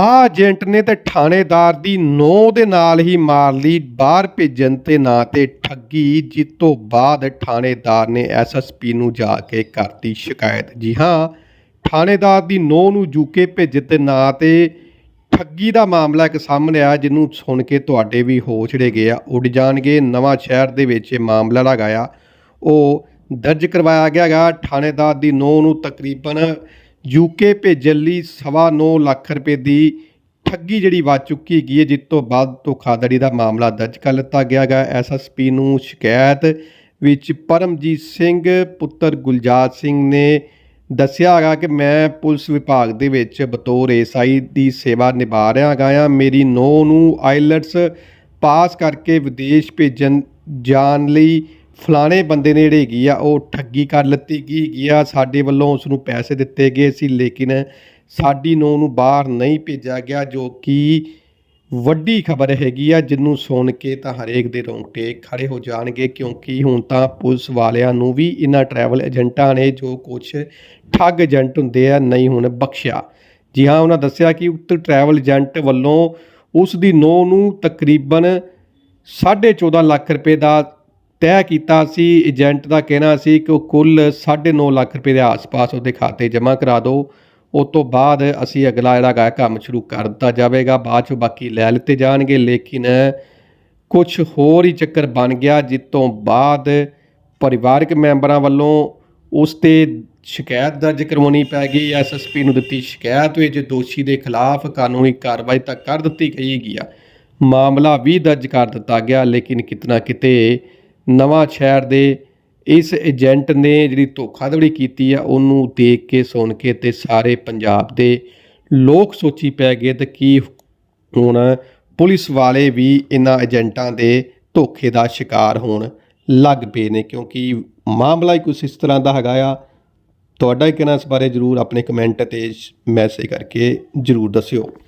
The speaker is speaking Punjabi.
ਆ ਏਜੰਟ ਨੇ ਤੇ ਥਾਣੇਦਾਰ ਦੀ ਨੌ ਦੇ ਨਾਲ ਹੀ ਮਾਰ ਲਈ ਬਾਹਰ ਭੇਜਣ ਤੇ ਨਾਂ ਤੇ ਠੱਗੀ, ਜਿਸ ਤੋਂ ਬਾਅਦ ਥਾਣੇਦਾਰ ਨੇ ਐਸਐਸਪੀ ਨੂੰ ਜਾ ਕੇ ਕਰਤੀ ਸ਼ਿਕਾਇਤ। ਜੀ ਹਾਂ, ਥਾਣੇਦਾਰ ਦੀ ਨੌ ਨੂੰ ਜੂਕੇ ਭੇਜਣ ਤੇ ਨਾਂ ਤੇ ਠੱਗੀ ਦਾ ਮਾਮਲਾ ਇੱਕ ਸਾਹਮਣੇ ਆਇਆ, ਜਿਹਨੂੰ ਸੁਣ ਕੇ ਤੁਹਾਡੇ ਵੀ ਹੋਸ਼ ਉੜੇ ਗਏ ਆ। ਉੱਡ ਜਾਣਗੇ, ਨਵਾਂ ਸ਼ਹਿਰ ਦੇ ਵਿੱਚ ਇਹ ਮਾਮਲਾ ਲਗਾਇਆ ਉਹ ਦਰਜ ਕਰਵਾਇਆ ਗਿਆ ਗਾ ਥਾਣੇਦਾਰ ਦੀ ਨੌ ਨੂੰ ਤਕਰੀਬਨ ਯੂਕੇ ਭੇਜਣ ਲਈ ਸਵਾ ਨੌ ਲੱਖ ਰੁਪਏ ਦੀ ਠੱਗੀ ਜਿਹੜੀ ਵੱਜ ਚੁੱਕੀ ਗਈ ਹੈ, ਜਿਸ ਤੋਂ ਬਾਅਦ ਧੋਖਾਧੜੀ ਦਾ ਮਾਮਲਾ ਦਰਜ ਕਰ ਲਿੱਤਾ ਗਿਆ ਗਾ ਐਸਐਸਪੀ ਨੂੰ ਸ਼ਿਕਾਇਤ ਵਿੱਚ ਪਰਮਜੀਤ ਸਿੰਘ, ਪੁੱਤਰ ਗੁਲਜਾਰ ਸਿੰਘ ਨੇ ਦੱਸਿਆ ਹੈਗਾ ਕਿ ਮੈਂ ਪੁਲਿਸ ਵਿਭਾਗ ਦੇ ਵਿੱਚ ਬਤੌਰ ਏਐਸਆਈ ਦੀ ਸੇਵਾ ਨਿਭਾ ਰਿਹਾ ਹੈਗਾ ਆ। ਮੇਰੀ ਨੌ ਨੂੰ ਆਈਲਟਸ ਪਾਸ ਕਰਕੇ ਵਿਦੇਸ਼ ਭੇਜਣ ਜਾਣ ਲਈ ਫਲਾਣੇ ਬੰਦੇ ਨੇ ਜਿਹੜੀ ਹੈਗੀ ਆ, ਉਹ ਠੱਗੀ ਕਰ ਲੱਤੀ ਗਈ ਹੈਗੀ ਆ, ਸਾਡੇ ਵੱਲੋਂ ਉਸ ਨੂੰ ਪੈਸੇ ਦਿੱਤੇ ਗਏ ਸੀ, ਲੇਕਿਨ ਸਾਡੀ ਨੌ ਨੂੰ ਬਾਹਰ ਨਹੀਂ ਭੇਜਿਆ ਗਿਆ, ਜੋ ਕਿ ਵੱਡੀ ਖਬਰ ਹੈਗੀ ਆ, ਜਿਹਨੂੰ ਸੁਣ ਕੇ ਤਾਂ ਹਰੇਕ ਦੇ ਰੋਂਗਟੇ ਖੜੇ ਹੋ ਜਾਣਗੇ, ਕਿਉਂਕਿ ਹੁਣ ਤਾਂ ਪੁਲਿਸ ਵਾਲਿਆਂ ਨੂੰ ਵੀ ਇਹਨਾਂ ਟਰੈਵਲ ਏਜੰਟਾਂ ਨੇ ਜੋ ਕੁਝ ਠੱਗ ਏਜੰਟ ਹੁੰਦੇ ਆ, ਨਹੀਂ ਹੁਣ ਬਖਸ਼ਿਆ। ਜੀ ਹਾਂ, ਉਹਨਾਂ ਦੱਸਿਆ ਕਿ ਉਕਤ ਟਰੈਵਲ ਏਜੰਟ ਵੱਲੋਂ ਉਸ ਦੀ ਨੌ ਨੂੰ ਤਕਰੀਬਨ 14.5 ਲੱਖ ਰੁਪਏ ਦਾ ਤੈਅ ਕੀਤਾ ਸੀ, ਏਜੰਟ ਦਾ ਕਹਿਣਾ ਸੀ ਕਿ ਉਹ ਕੁੱਲ 9.5 ਲੱਖ ਰੁਪਏ ਦੇ ਆਸ-ਪਾਸ ਉਹਦੇ ਖਾਤੇ ਜਮ੍ਹਾਂ ਕਰਾ ਦਿਓ ਉਸ ਤੋਂ ਬਾਅਦ ਅਸੀਂ ਅਗਲਾ ਜਿਹੜਾ ਗਾ ਕੰਮ ਸ਼ੁਰੂ ਕਰ ਦਿੱਤਾ ਜਾਵੇਗਾ। ਬਾਅਦ ਚੋਂ ਬਾਕੀ ਲੈ ਲਿੱਤੇ ਜਾਣਗੇ, ਲੇਕਿਨ ਕੁਝ ਹੋਰ ਹੀ ਚੱਕਰ ਬਣ ਗਿਆ, ਜਿਸ ਤੋਂ ਬਾਅਦ ਪਰਿਵਾਰਕ ਮੈਂਬਰਾਂ ਵੱਲੋਂ ਉਸ ਤੇ ਸ਼ਿਕਾਇਤ ਦਰਜ ਕਰਵਾਉਣੀ ਪੈ ਗਈ। ਐਸਐਸਪੀ ਨੂੰ ਦਿੱਤੀ ਸ਼ਿਕਾਇਤ ਵਿੱਚ ਦੋਸ਼ੀ ਦੇ ਖਿਲਾਫ ਕਾਨੂੰਨੀ ਕਾਰਵਾਈ ਤਾਂ ਕਰ ਦਿੱਤੀ ਗਈ ਹੈਗੀ ਆ। ਮਾਮਲਾ ਵੀ ਦਰਜ ਕਰ ਦਿੱਤਾ ਗਿਆ, ਲੇਕਿਨ ਕਿਤਨਾ ਕਿਤੇ ਨਵਾਂ ਸ਼ਹਿਰ ਦੇ ਇਸ ਏਜੰਟ ਨੇ ਜਿਹੜੀ ਧੋਖਾਧੜੀ ਕੀਤੀ ਆ, ਉਹਨੂੰ ਦੇਖ ਕੇ, ਸੁਣ ਕੇ ਤੇ ਸਾਰੇ ਪੰਜਾਬ ਦੇ ਲੋਕ ਸੋਚੀ ਪੈ ਗਏ ਤੇ ਕੀ ਹੁਣ ਪੁਲਿਸ ਵਾਲੇ ਵੀ ਇਹਨਾਂ ਏਜੰਟਾਂ ਦੇ ਧੋਖੇ ਦਾ ਸ਼ਿਕਾਰ ਹੋਣ ਲੱਗ ਪਏ ਨੇ। ਕਿਉਂਕਿ ਮਾਮਲਾ ਹੀ ਕੁਛ ਇਸ ਤਰ੍ਹਾਂ ਦਾ ਹੈਗਾ ਆ। ਤੁਹਾਡਾ ਹੀ ਕਹਿਣਾ ਇਸ ਬਾਰੇ ਜਰੂਰ ਆਪਣੇ ਕਮੈਂਟ ਤੇ ਮੈਸੇਜ ਕਰਕੇ ਜਰੂਰ ਦੱਸਿਓ।